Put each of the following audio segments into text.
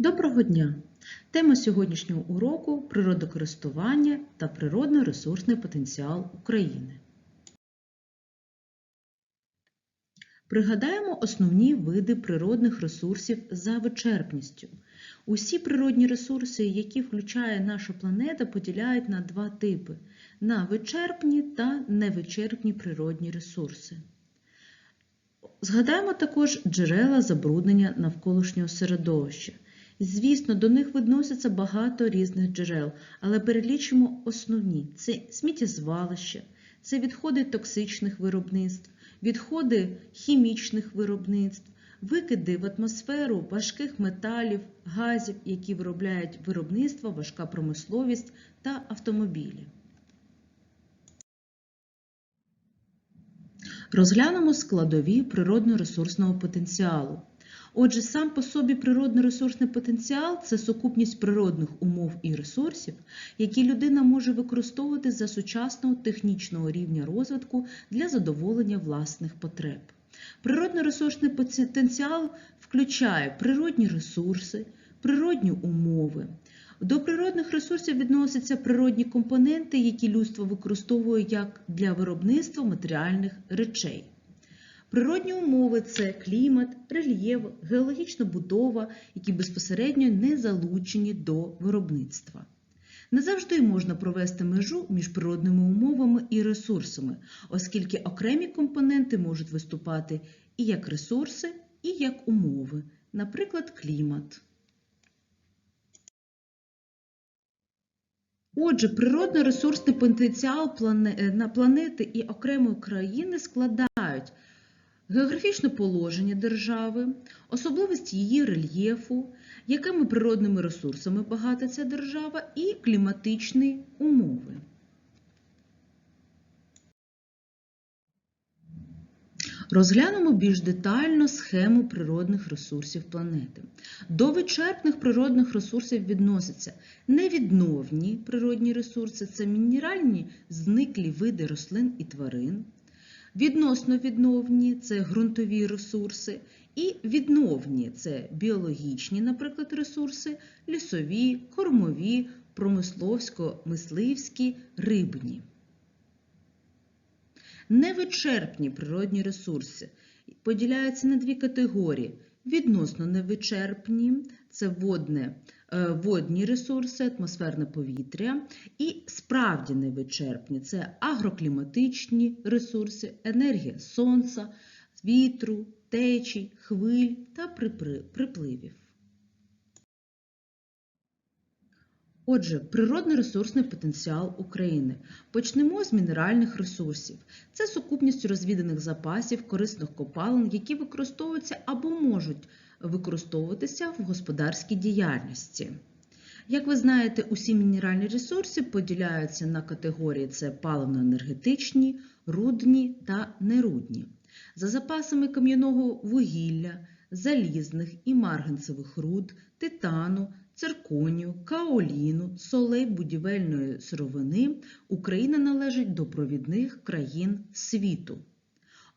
Доброго дня! Тема сьогоднішнього уроку природокористування та природно-ресурсний потенціал України. Пригадаємо основні види природних ресурсів за вичерпністю. Усі природні ресурси, які включає наша планета, поділяють на два типи: на вичерпні та невичерпні природні ресурси. Згадаємо також джерела забруднення навколишнього середовища. Звісно, до них відносяться багато різних джерел, але перелічимо основні: це сміттєзвалища, це відходи токсичних виробництв, відходи хімічних виробництв, викиди в атмосферу важких металів, газів, які виробляють виробництво, важка промисловість та автомобілі. Розглянемо складові природно-ресурсного потенціалу. Отже, сам по собі природно-ресурсний потенціал це сукупність природних умов і ресурсів, які людина може використовувати за сучасного технічного рівня розвитку для задоволення власних потреб. Природно-ресурсний потенціал включає природні ресурси, природні умови. До природних ресурсів відносяться природні компоненти, які людство використовує як для виробництва матеріальних речей. Природні умови це клімат, рельєф, геологічна будова, які безпосередньо не залучені до виробництва. Не завжди можна провести межу між природними умовами і ресурсами, оскільки окремі компоненти можуть виступати і як ресурси, і як умови, наприклад, клімат. Отже, природно-ресурсний потенціал планети і окремої країни складають географічне положення держави, особливості її рельєфу, якими природними ресурсами багата ця держава, і кліматичні умови. Розглянемо більш детально схему природних ресурсів планети. До вичерпних природних ресурсів відносяться невідновні природні ресурси це мінеральні зниклі види рослин і тварин, відносно відновні це ґрунтові ресурси, і відновні це біологічні, наприклад, ресурси, лісові, кормові, промисловсько-мисливські, рибні. Невичерпні природні ресурси поділяються на дві категорії. Відносно невичерпні. Це водне, водні ресурси, атмосферне повітря, і справді невичерпні. Це агрокліматичні ресурси, енергія сонця, вітру, течій, хвиль та припливів. Отже, природно-ресурсний потенціал України. Почнемо з мінеральних ресурсів. Це сукупність розвіданих запасів корисних копалин, які використовуються або можуть використовуватися в господарській діяльності. Як ви знаєте, усі мінеральні ресурси поділяються на категорії: це паливно-енергетичні, рудні та нерудні. За запасами кам'яного вугілля, залізних і марганцевих руд, титану, цирконію, каоліну, солей будівельної сировини Україна належить до провідних країн світу.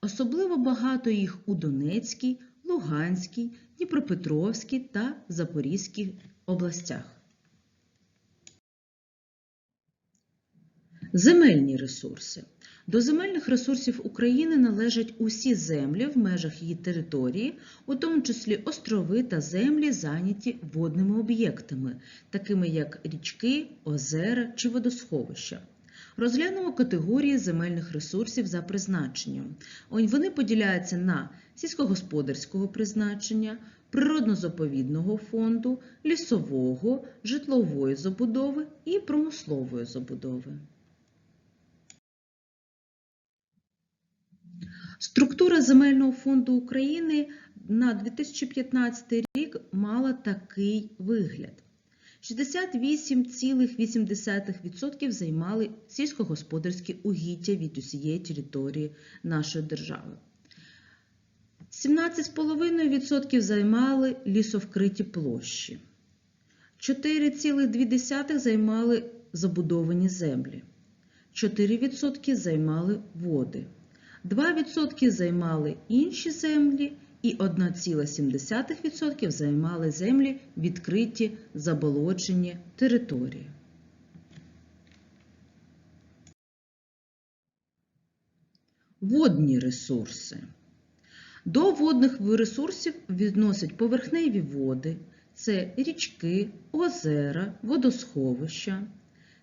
Особливо багато їх у Донецькій, Луганській, Дніпропетровській та Запорізькій областях. Земельні ресурси. До земельних ресурсів України належать усі землі в межах її території, у тому числі острови та землі, зайняті водними об'єктами, такими як річки, озера чи водосховища. Розглянемо категорії земельних ресурсів за призначенням. Вони поділяються на сільськогосподарського призначення, природно-заповідного фонду, лісового, житлової забудови і промислової забудови. Структура земельного фонду України на 2015 рік мала такий вигляд. 68,8% займали сільськогосподарські угіддя від усієї території нашої держави. 17,5% займали лісовкриті площі. 4,2% займали забудовані землі. 4% займали води. 2% займали інші землі і 1,7% займали землі відкриті заболочені території. Водні ресурси. До водних ресурсів відносять поверхневі води, це річки, озера, водосховища.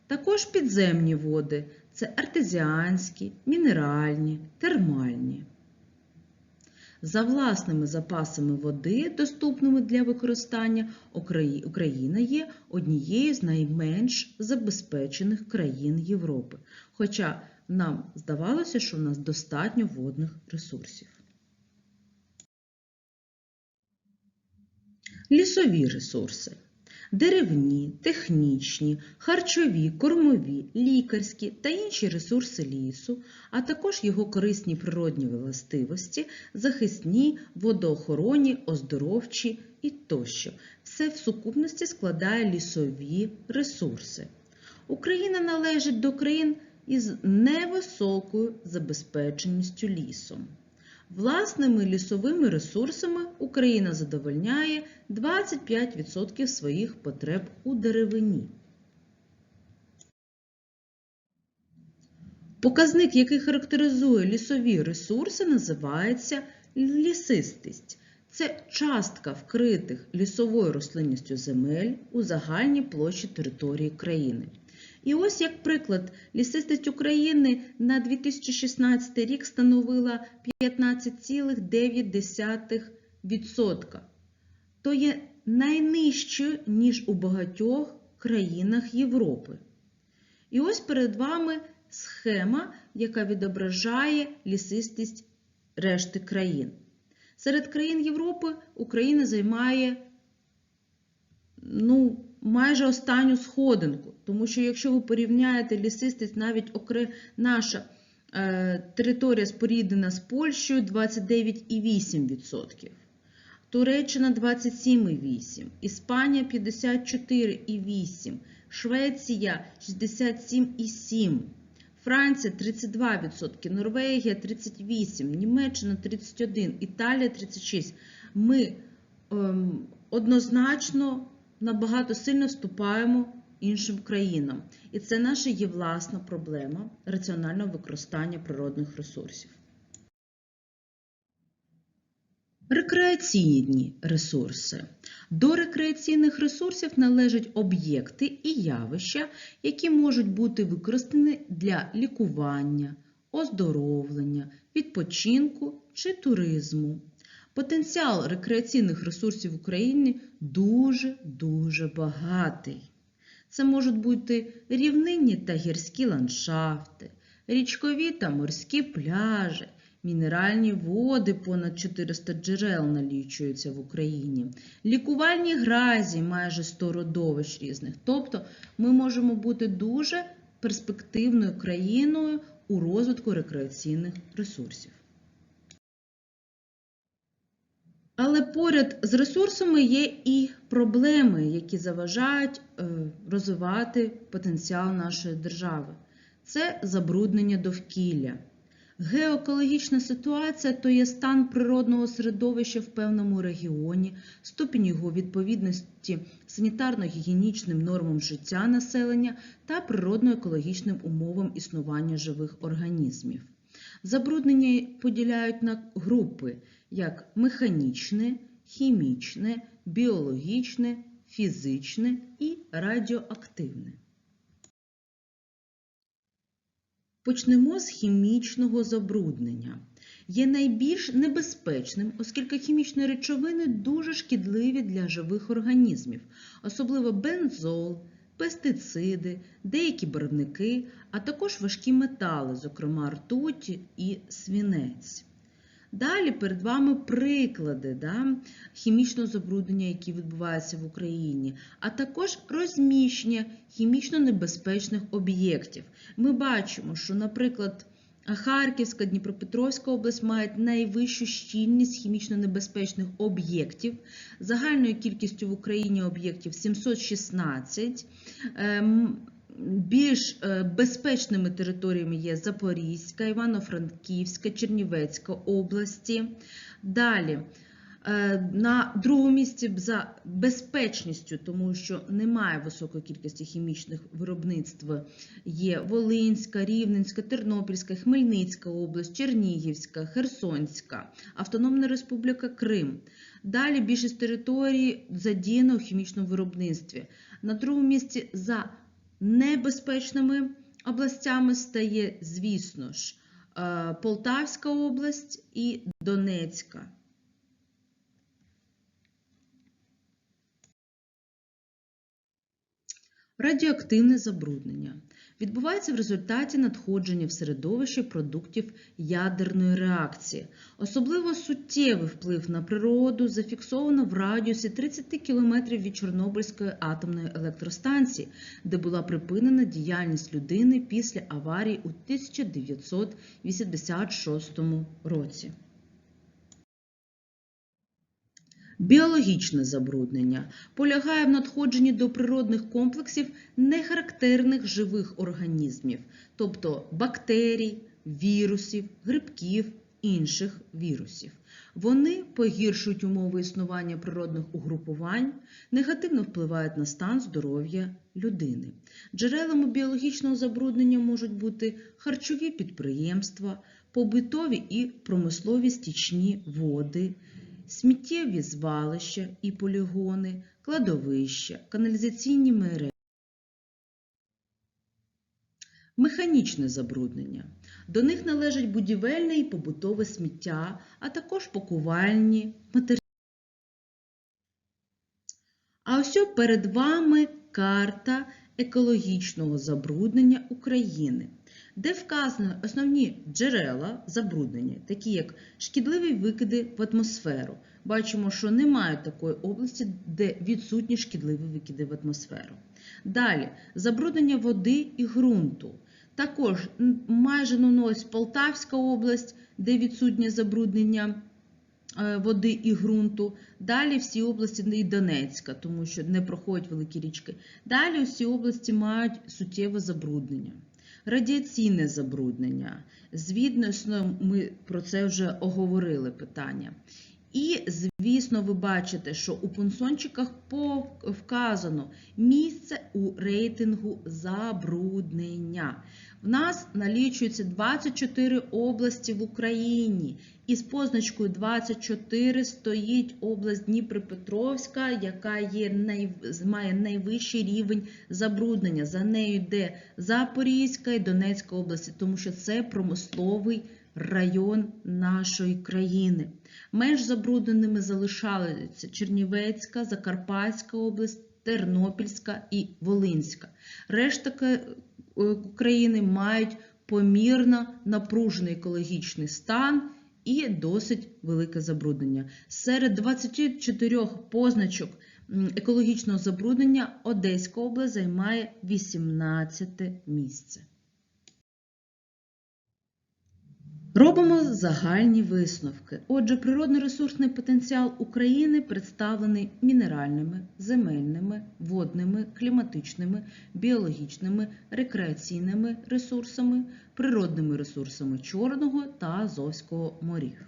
Також підземні води це артезіанські, мінеральні, термальні. За власними запасами води, доступними для використання, Україна є однією з найменш забезпечених країн Європи. Хоча нам здавалося, що в нас достатньо водних ресурсів. Лісові ресурси. Деревні, технічні, харчові, кормові, лікарські та інші ресурси лісу, а також його корисні природні властивості, захисні, водоохоронні, оздоровчі і тощо. Все в сукупності складає лісові ресурси. Україна належить до країн із невисокою забезпеченістю лісом. Власними лісовими ресурсами Україна задовольняє 25% своїх потреб у деревині. Показник, який характеризує лісові ресурси, називається лісистість. Це частка вкритих лісовою рослинністю земель у загальній площі території країни. І ось як приклад, лісистість України на 2016 рік становила 15,9%. То є найнижчою, ніж у багатьох країнах Європи. І ось перед вами схема, яка відображає лісистість решти країн. Серед країн Європи Україна займає ну, майже останню сходинку, тому що якщо ви порівняєте лісистість, навіть окре... наша е, територія споріднена з Польщею 29,8%, Туреччина 27,8%, Іспанія 54,8%, Швеція 67,7%. Франція 32%, Норвегія 38%, Німеччина 31%, Італія 36%. Ми ем, однозначно набагато сильно вступаємо іншим країнам. І це наша є власна проблема раціонального використання природних ресурсів. Рекреаційні ресурси. До рекреаційних ресурсів належать об'єкти і явища, які можуть бути використані для лікування, оздоровлення, відпочинку чи туризму. Потенціал рекреаційних ресурсів в Україні дуже-дуже багатий. Це можуть бути рівнинні та гірські ландшафти, річкові та морські пляжі, мінеральні води, понад 400 джерел налічуються в Україні, лікувальні гразі, майже 100 родовищ різних. Тобто ми можемо бути дуже перспективною країною у розвитку рекреаційних ресурсів. Але поряд з ресурсами є і проблеми, які заважають е, розвивати потенціал нашої держави. Це забруднення довкілля. Геоекологічна ситуація то є стан природного середовища в певному регіоні, ступінь його відповідності санітарно-гігієнічним нормам життя населення та природно-екологічним умовам існування живих організмів. Забруднення поділяють на групи як механічне, хімічне, біологічне, фізичне і радіоактивне. Почнемо з хімічного забруднення. Є найбільш небезпечним, оскільки хімічні речовини дуже шкідливі для живих організмів, особливо бензол, пестициди, деякі барвники, а також важкі метали, зокрема ртуть і свінець. Далі перед вами приклади да, хімічного забруднення, які відбуваються в Україні, а також розміщення хімічно небезпечних об'єктів. Ми бачимо, що, наприклад, Харківська, Дніпропетровська область мають найвищу щільність хімічно небезпечних об'єктів. Загальною кількістю в Україні об'єктів 716. Більш безпечними територіями є Запорізька, Івано-Франківська, Чернівецька області. Далі Е, На другому місці за безпечністю, тому що немає високої кількості хімічних виробництв. Є Волинська, Рівненська, Тернопільська, Хмельницька область, Чернігівська, Херсонська, Автономна Республіка Крим. Далі більшість територій задіяно у хімічному виробництві. На другому місці за небезпечними областями стає, звісно ж, е, Полтавська область і Донецька. Радіоактивне забруднення відбувається в результаті надходження в середовище продуктів ядерної реакції. Особливо суттєвий вплив на природу зафіксовано в радіусі 30 км від Чорнобильської атомної електростанції, де була припинена діяльність людини після аварії у 1986 році. Біологічне забруднення полягає в надходженні до природних комплексів нехарактерних живих організмів, тобто бактерій, вірусів, грибків, інших вірусів. Вони погіршують умови існування природних угрупувань, негативно впливають на стан здоров'я людини. Джерелами біологічного забруднення можуть бути харчові підприємства, побутові і промислові стічні води сміттєві звалища і полігони, кладовища, каналізаційні мережі. Механічне забруднення. До них належать будівельне і побутове сміття, а також пакувальні матеріали. А ось перед вами карта екологічного забруднення України, де вказано основні джерела забруднення, такі як шкідливі викиди в атмосферу. Бачимо, що немає такої області, де відсутні шкідливі викиди в атмосферу. Далі забруднення води і ґрунту. Також майже ось Полтавська область, де відсутнє забруднення води і ґрунту. Далі всі області і Донецька, тому що не проходять великі річки. Далі всі області мають суттєве забруднення. Радіаційне забруднення. Звідно, ми про це вже оговорили питання. І, звісно, ви бачите, що у пунсончиках вказано місце у рейтингу забруднення. В нас налічується 24 області в Україні. І з позначкою 24 стоїть область Дніпропетровська, яка є, має найвищий рівень забруднення. За нею йде Запорізька і Донецька області, тому що це промисловий район нашої країни. Менш забрудненими залишалися Чернівецька, Закарпатська область, Тернопільська і Волинська. Решта України мають помірно напружений екологічний стан і досить велике забруднення. Серед 24 позначок екологічного забруднення Одеська область займає 18 місце. Робимо загальні висновки. Отже, природно-ресурсний потенціал України представлений мінеральними, земельними, водними, кліматичними, біологічними, рекреаційними ресурсами, природними ресурсами Чорного та Азовського морів.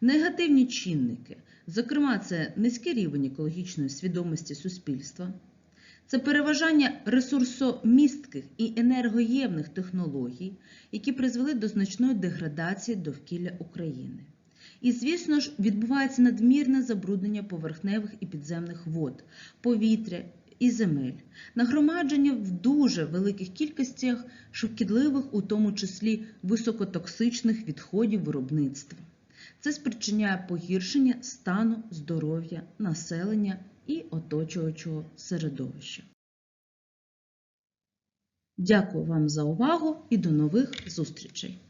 Негативні чинники, зокрема, це низький рівень екологічної свідомості суспільства. Це переважання ресурсомістких і енергоємних технологій, які призвели до значної деградації довкілля України. І, звісно ж, відбувається надмірне забруднення поверхневих і підземних вод, повітря і земель, нагромадження в дуже великих кількостях шкідливих, у тому числі високотоксичних відходів виробництва. Це спричиняє погіршення стану здоров'я населення і оточуючого середовища. Дякую вам за увагу і до нових зустрічей!